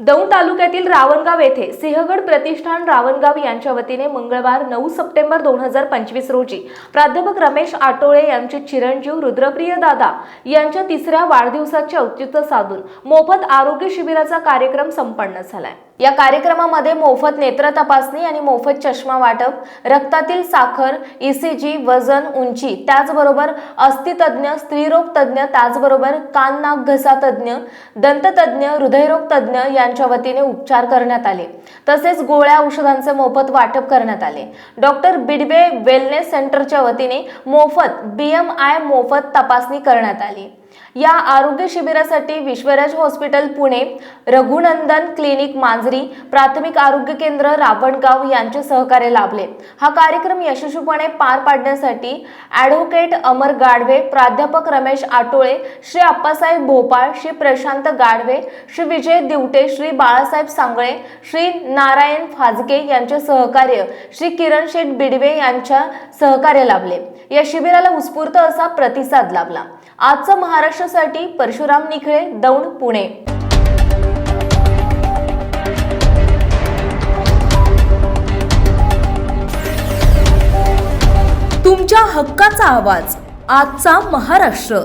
दौंड तालुक्यातील रावणगाव येथे सिंहगड प्रतिष्ठान रावणगाव यांच्या वतीने मंगळवार नऊ सप्टेंबर दोन हजार पंचवीस रोजी प्राध्यापक रमेश आटोळे यांचे चिरंजीव रुद्रप्रिय दादा यांच्या तिसऱ्या वाढदिवसाचे औचित्य साधून मोफत आरोग्य शिबिराचा कार्यक्रम संपन्न झालाय. या कार्यक्रमामध्ये मोफत नेत्र तपासणी आणि मोफत चष्मा वाटप रक्तातील साखर ईसीजी वजन उंची त्याचबरोबर अस्थितज्ञ स्त्रीरोग तज्ज्ञ त्याचबरोबर कान नाक घसा तज्ज्ञ दंततज्ञ हृदयरोग तज्ज्ञ यांच्या वतीने उपचार करण्यात आले. तसेच गोळ्या औषधांचे मोफत वाटप करण्यात आले. डॉक्टर बिडवे वेलनेस सेंटरच्या वतीने मोफत बीएमआय मोफत तपासणी करण्यात आली. या आरोग्य शिबिरासाठी विश्वराज हॉस्पिटल पुणे रघुनंदन क्लिनिक मांजरी प्राथमिक आरोग्य केंद्र रावणगाव यांचे सहकार्य लाभले. हा कार्यक्रम यशस्वीपणे पार पाडण्यासाठी ॲडव्होकेट अमर गाढवे प्राध्यापक रमेश आटोळे श्री अप्पासाहेब भोपाळ श्री प्रशांत गाढवे श्री विजय दिवटे श्री बाळासाहेब सांगळे श्री नारायण फाजके यांचे सहकार्य श्री किरण शेठ बिडवे यांच्या सहकार्य लाभले. या शिबिराला उत्स्फूर्त असा प्रतिसाद लाभला. आजचं महाराष्ट्रासाठी परशुराम निखळे दौंड पुणे. तुमच्या हक्काचा आवाज आजचा महाराष्ट्र.